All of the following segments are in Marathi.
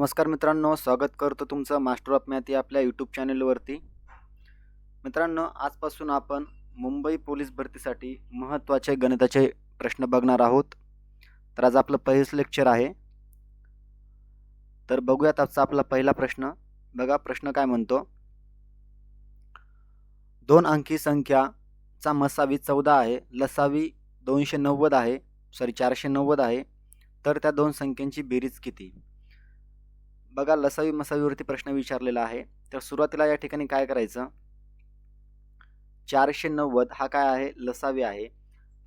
नमस्कार मित्रांनो स्वागत करतो तुमचं मास्टर ऑफ मॅथ या आपल्या यूट्यूब चॅनलवरती मित्रांनो आजपासून आपण मुंबई पोलीस भरतीसाठी महत्त्वाचे गणिताचे प्रश्न बघणार आहोत. तर आज आपलं पहिलंच लेक्चर आहे. तर बघूयात आजचा आपला पहिला प्रश्न. बघा प्रश्न काय म्हणतो? दोन अंकी संख्याचा मसावी चौदा आहे लसावी दोनशे नव्वद आहे सॉरी चारशे नव्वद आहे. तर त्या दोन संख्यांची बेरीज किती? बघा लसावी मसावीवरती प्रश्न विचारलेला आहे. तर सुरुवातीला या ठिकाणी काय करायचं? चारशे नव्वद हा काय आहे? लसावी आहे.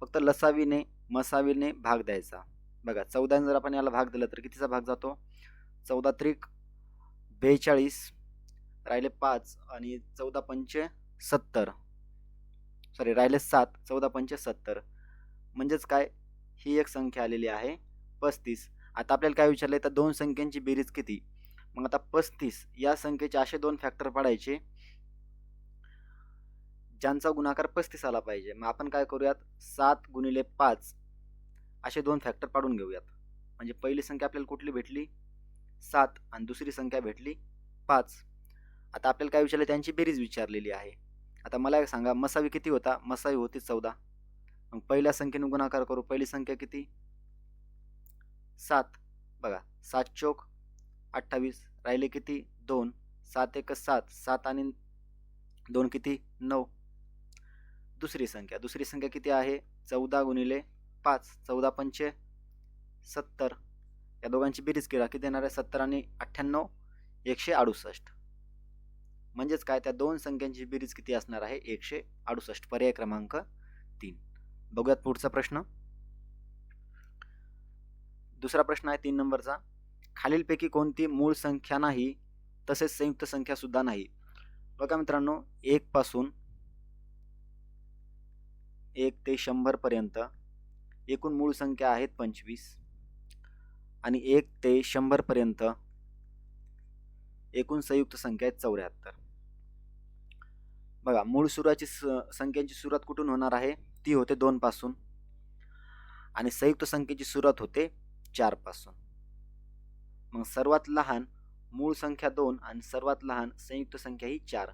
फक्त लसावीने मसावीने भाग द्यायचा. बघा चौदाने जर आपण याला भाग दिला तर कितीचा भाग जातो? चौदा त्रिक बेचाळीस राहिले पाच आणि चौदा पंचे सत्तर. सॉरी राहिले सात चौदा पंचे सत्तर. म्हणजेच काय? ही एक संख्या आलेली आहे पस्तीस. आता आपल्याला काय विचारलं तर दोन संख्यांची बेरीज किती? मग आता पस्तीस या संख्येचे असे दोन फॅक्टर पाडायचे ज्यांचा गुणाकार पस्तीस आला पाहिजे. मग आपण काय करूयात? सात गुणिले पाच असे दोन फॅक्टर पाडून घेऊयात. म्हणजे पहिली संख्या आपल्याला कुठली भेटली? सात. आणि दुसरी संख्या भेटली? पाच. आता आपल्याला काय विचारलं? त्यांची बेरीज विचारलेली आहे. आता मला एक सांगा मसावी किती होता? मसावी होती चौदा. मग पहिल्या संख्येने गुणाकार करू. पहिली संख्या किती? सात. बघा सात चोक अठ्ठावीस राहिले किती? दोन. सात एक सात. सात आणि दोन किती? नऊ. दुसरी संख्या. दुसरी संख्या किती आहे? चौदा गुणिले पाच. चौदा पंचे सत्तर. या दोघांची बेरीज केला. किती येणार आहे? सत्तर आणि अठ्ठ्याण्णव. एकशे अडुसष्ट. म्हणजेच काय? त्या दोन संख्यांची बेरीज किती असणार आहे? एकशे अडुसष्ट. पर्याय क्रमांक तीन. बघूयात पुढचा प्रश्न. दुसरा प्रश्न आहे तीन नंबरचा. खालीलपैकी कोणती मूळ संख्या नाही तसेच संयुक्त संख्या सुद्धा नाही. बघा मित्रांनो एक पासून एक ते शंभरपर्यंत एकूण मूळ संख्या आहेत पंचवीस आणि एक ते शंभरपर्यंत एकूण संयुक्त संख्या आहेत चौऱ्याहत्तर. बघा मूळ सुराची संख्यांची सुरुवात कुठून होणार आहे? ती होते दोनपासून आणि संयुक्त संख्येची सुरुवात होते चारपासून मग सर्वात लहान मूळ संख्या दोन आणि सर्वात लहान संयुक्त संख्या ही चार.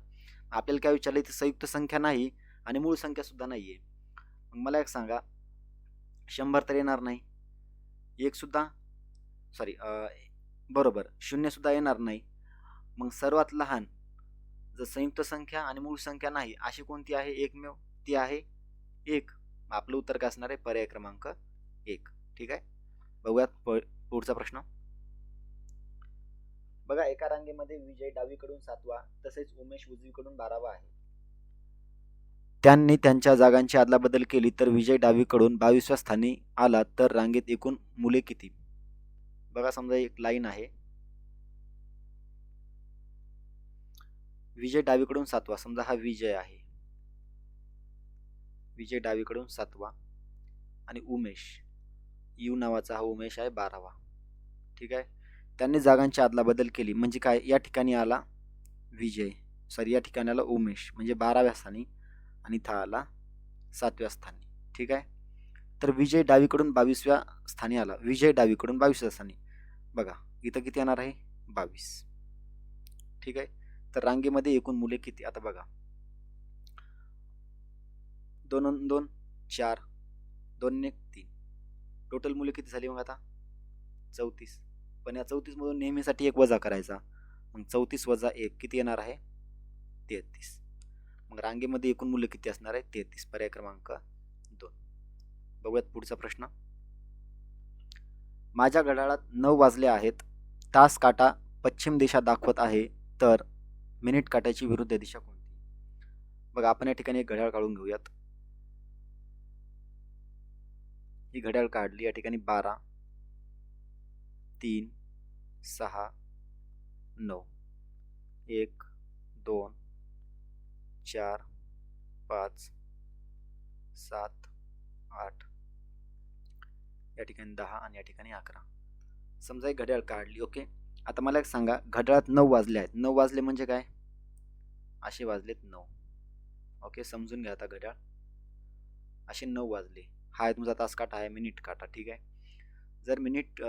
आपल्याला काय विचारलं इथे संयुक्त संख्या नाही आणि मूळ संख्या सुद्धा नाही आहे मग मला एक सांगा शंभर तर येणार नाही. एक सुद्धा सॉरी बरोबर शून्यसुद्धा येणार नाही. मग सर्वात लहान जर संयुक्त संख्या आणि मूळ संख्या नाही अशी कोणती आहे? एकमेव ती आहे एक. आपलं उत्तर काय असणार आहे? पर्याय क्रमांक एक. ठीक आहे? बघूयात पुढचा प्रश्न. बघा एका रांगेमध्ये विजय डावीकडून सातवा तसेच उमेश उजवीकडून बारावा आहे. त्यांनी त्यांच्या जागांची अदलाबदल केली तर विजय डावीकडून बावीसव्या स्थानी आला तर रांगेत एकूण मुले किती? बघा समजा एक लाईन आहे. विजय डावीकडून सातवा समजा हा विजय आहे. विजय डावीकडून सातवा आणि उमेश यू नावाचा हा उमेश आहे बारावा. ठीक आहे? त्यांनी जागांची अदलाबदल केली. म्हणजे काय? या ठिकाणी आला विजय. सॉरी या ठिकाणी आला उमेश. म्हणजे बाराव्या स्थानी आणि इथं आला सातव्या स्थानी. ठीक आहे? तर विजय डावीकडून बावीसव्या स्थानी आला. विजय डावीकडून बावीसव्या स्थानी. बघा इथं किती येणार आहे? बावीस. ठीक आहे? तर रांगेमध्ये एकूण मुले किती? आता बघा. दोन दोन चार. दोन एक तीन. टोटल मुले किती झाली मग आता? चौतीस. पण या चौतीसमधून नेहमीसाठी एक वजा करायचा. मग चौतीस वजा एक किती येणार आहे? तेहतीस. मग रांगेमध्ये एकूण मूल्य किती असणार आहे? तेहतीस. पर्याय क्रमांक दोन. बघूयात पुढचा प्रश्न. माझ्या घड्याळात नऊ वाजले आहेत. तास काटा पश्चिम दिशा दाखवत आहे. तर मिनिट काट्याची विरुद्ध दिशा कोणती? बघा आपण या ठिकाणी एक घड्याळ काढून घेऊयात. ही घड्याळ काढली. या ठिकाणी बारा तीन सहा नऊ एक दोन चार पाच सात आठ. या ठिकाणी दहा आणि या ठिकाणी अकरा. समजा एक घड्याळ काढली ओके? आता मला एक सांगा घड्याळात नऊ वाजले आहेत. नऊ वाजले म्हणजे काय? असे वाजलेत नऊ. ओके समजून घ्या आता घड्याळ. असे नऊ वाजले. हा आहे तुमचा तास काटा आहे. मिनिट काटा ठीक आहे? जर मिनिट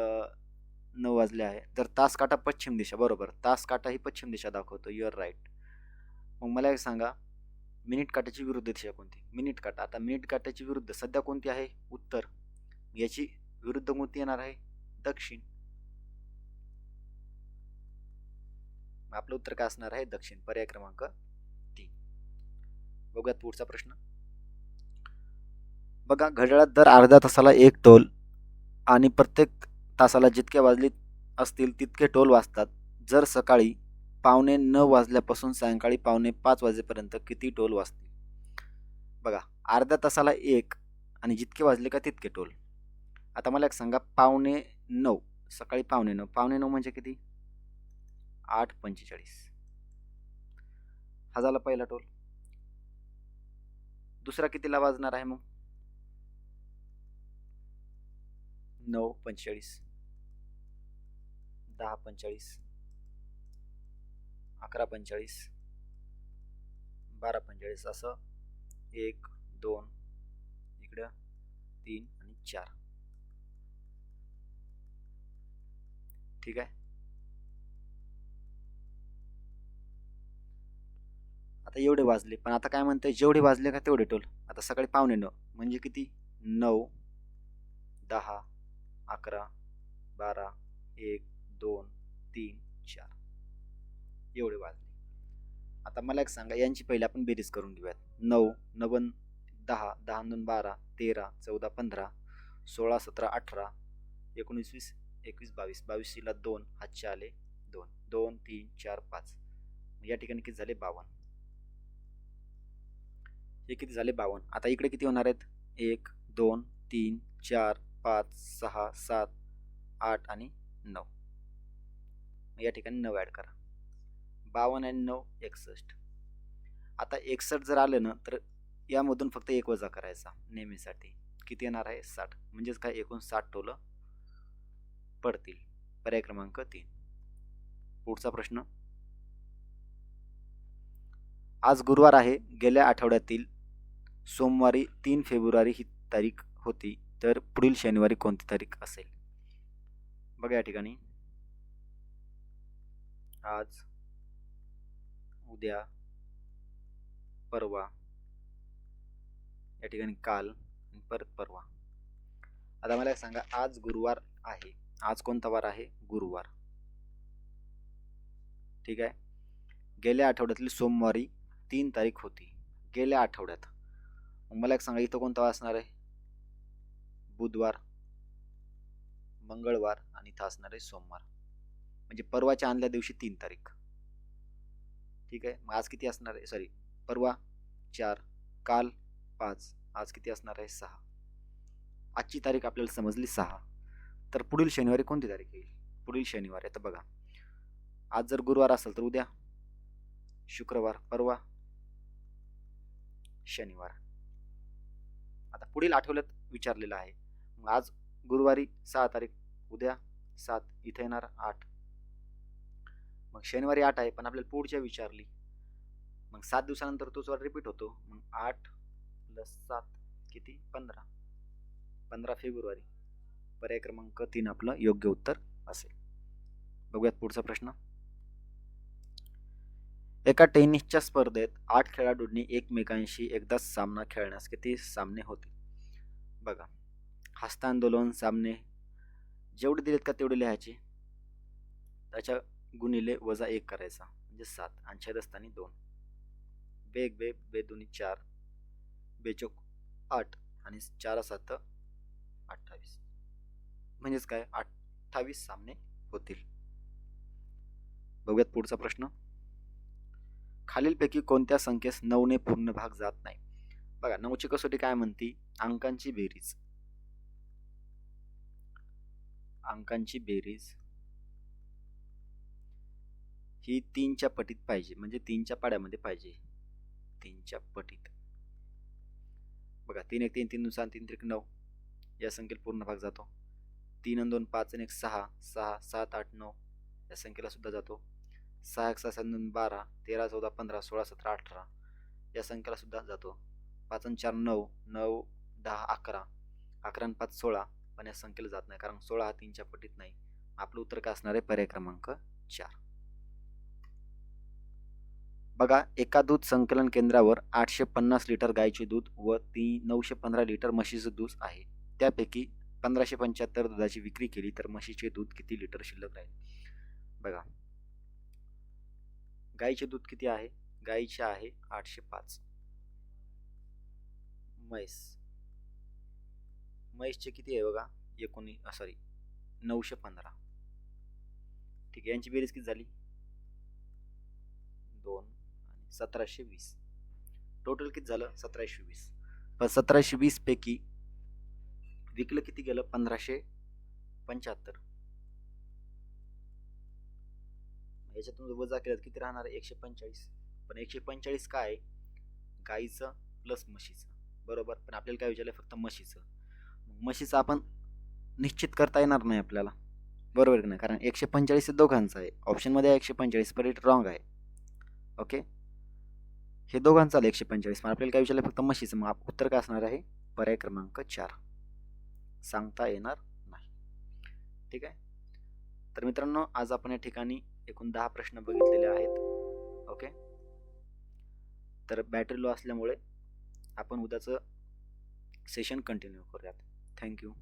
नऊ वाजले आहे. तर तास काटा पश्चिम दिशा बरोबर. तास काटा ही पश्चिम दिशा दाखवतो. युअर राईट मग मला एक सांगा मिनिट काट्याची विरुद्ध दिशा कोणती? मिनिट काटा. आता मिनिट काट्याची विरुद्ध सध्या कोणती आहे? उत्तर. याची विरुद्ध कोणती येणार आहे? दक्षिण. मग आपलं उत्तर काय असणार आहे? दक्षिण. पर्याय क्रमांक तीन. बघूयात पुढचा प्रश्न. बघा घड्याळात दर अर्ध्या तासाला एक टोल आणि प्रत्येक तासाला जितके वाजले असतील तितके टोल वाजतात. जर सकाळी पावणे नऊ वाजल्यापासून सायंकाळी पावणे पाच वाजेपर्यंत किती टोल वाजतील? बघा अर्ध्या तासाला एक आणि जितके वाजले का तितके टोल आता मला एक सांगा पावणे नऊ सकाळी पावणे नऊ. पावणे नऊ म्हणजे किती? आठ पंचेचाळीस. हा झाला पहिला टोल दुसरा कितीला वाजणार आहे मग? नऊ पंचेचाळीस. दहा पंचेचाळीस अकरा पंचेचाळीस बारा पंचेचाळीस असं एक दोन इकडं तीन आणि चार. ठीक आहे? आता एवढे वाजले पण आता काय म्हणतंय जेवढे वाजले का तेवढे टोल आता सकाळी पावणे नऊ म्हणजे किती? नऊ दहा अकरा बारा एक दोन तीन चार. एवढे वाजले. आता मला एक सांगा यांची पहिले आपण बेरीज करून घेऊयात. नऊ नवन दहा दहा दोन बारा तेरा चौदा पंधरा सोळा सतरा अठरा एकोणीस वीस एकवीस बावीस. बावीसला दोन हातचे आले दोन. दोन तीन चार पाच. या ठिकाणी किती झाले? बावन्न हे किती झाले? बावन्न आता इकडे किती होणार आहेत? एक दोन तीन चार पाच सहा सात आठ आणि नऊ. या ठिकाणी नऊ ॲड करा. बावन्न आणि नऊ एकसष्ट. आता एकसष्ट जर आलं ना तर यामधून फक्त एक वजा करायचा नेहमीसाठी. किती येणार आहे? साठ. म्हणजेच काय? एकूण साठ टोलं पडतील. पर्याय क्रमांक तीन. पुढचा प्रश्न. आज गुरुवार आहे. गेल्या आठवड्यातील सोमवारी तीन फेब्रुवारी ही तारीख होती. तर पुढील शनिवारी कोणती तारीख असेल? बघा या ठिकाणी. आज उद्या परवा या ठिकाणी काल आणि परत परवा. आता मला एक सांगा आज गुरुवार आहे. आज कोणता वार आहे? गुरुवार. ठीक आहे? गेल्या आठवड्यातली सोमवारी तीन तारीख होती. गेल्या आठवड्यात. मग मला एक सांगा इथं कोणता वार असणार आहे? बुधवार मंगळवार आणि इथं असणार आहे सोमवार. म्हणजे परवाच्या आणल्या दिवशी तीन तारीख. ठीक आहे? मग आज किती असणार आहे? सॉरी परवा चार काल पाच आज किती असणार आहे? सहा. आजची तारीख आपल्याला समजली सहा. तर पुढील शनिवारी कोणती तारीख येईल? पुढील शनिवारी. आता बघा. आज जर गुरुवार असेल तर उद्या. शुक्रवार परवा. शनिवार. आता पुढील आठवड्यात विचारलेलं आहे. मग आज गुरुवारी सहा तारीख उद्या सात इथे येणार आठ. मग शनिवारी आठ आहे पण आपल्याला पुढच्या विचारली. मग सात दिवसानंतर तोच वर रिपीट होतो. मग आठ प्लस सात किती? पंधरा. पंधरा फेब्रुवारी. पर्याय क्रमांक तीन आपलं योग्य उत्तर असेल. बघूयात पुढचा प्रश्न. एका टेनिसच्या स्पर्धेत आठ खेळाडूंनी एकमेकांशी एकदाच सामना खेळण्यास किती सामने होते? बघा. हस्तांदोलन सामने. जेवढे दिलेत का तेवढे लिहायचे. त्याच्या गुणिले वजा एक करायचा म्हणजे सात. आणि छेदस्थानी दोन. बेग बे बेदुनी चार. बेचोक आठ आणि चार सात अठ्ठावीस. म्हणजेच काय? अठ्ठावीस सामने होतील. बघूयात पुढचा प्रश्न. खालीलपैकी कोणत्या संख्येस नऊने पूर्ण भाग जात नाही? बघा नऊची कसोटी काय म्हणती? अंकांची बेरीज. अंकांची बेरीज. ही तीनच्या पटीत पाहिजे म्हणजे तीनच्या पाड्यामध्ये पाहिजे. तीनच्या पटीत. बघा तीन एक तीन तीन दोन सहा तीन त्रिक नऊ. या संख्येला पूर्ण भाग जातो. तीन आणि दोन पाच आणि एक सहा. सहा सात आठ नऊ. या संख्येला सुद्धा जातो. सहा एक सहा सात दोन बारा. तेरा चौदा पंधरा सोळा सतरा अठरा. या संख्येला सुद्धा जातो. पाच आणि चार नऊ. नऊ दहा अकरा. अकरा आणि पाच सोळा. पण या संख्येला जात नाही कारण सोळा हा तीनच्या पटीत नाही. आपलं उत्तर काय असणार आहे? पर्याय क्रमांक चार. बघा एका दूध संकलन केंद्रावर आठशे पन्नास लिटर गाईचे दूध व ती नऊशे पंधरा लिटर म्हशीचं दूध आहे. त्यापैकी पंधराशे पंच्याहत्तर दुधाची विक्री केली तर म्हशीचे दूध किती लिटर शिल्लक राहील? बघा. गाईचे दूध किती आहे? गाईचे आहे आठशे पाच. म्हैस. म्हैसचे किती आहे बघा? एकोणी सॉरी नऊशे पंधरा. ठीक आहे यांची बेरीज किती झाली? सतराशे वीस. टोटल किती झालं? सतराशे वीस. पण सतराशे वीस पैकी विकलं किती गेलं? पंधराशे पंच्याहत्तर. याच्यातून वजा केलं किती राहणार? एकशे पंचेचाळीस. पण एकशे पंचेचाळीस काय? आहे? गाईचं प्लस म्हशीचं. बरोबर? पण आपल्याला काय विचारलं? फक्त म्हशीचं. म्हशीचं आपण निश्चित करता येणार नाही आपल्याला. बरोबर की नाही? कारण एकशे पंचेचाळीस दोघांचं आहे. ऑप्शनमध्ये आहे एकशे पंचेचाळीस पर इट रॉंग आहे. ओके हे दोघांचं आलं एकशे पंचेचाळीस. मग आपल्याला काय विचारलं? फक्त म्हशीचं. मग उत्तर काय असणार आहे? पर्याय क्रमांक चार. सांगता येणार नाही. ठीक आहे? तर मित्रांनो आज आपण या ठिकाणी एकूण दहा प्रश्न बघितलेले आहेत. ओके? तर बॅटरी लो असल्यामुळे आपण उद्याचं सेशन कंटिन्यू करूयात. थँक्यू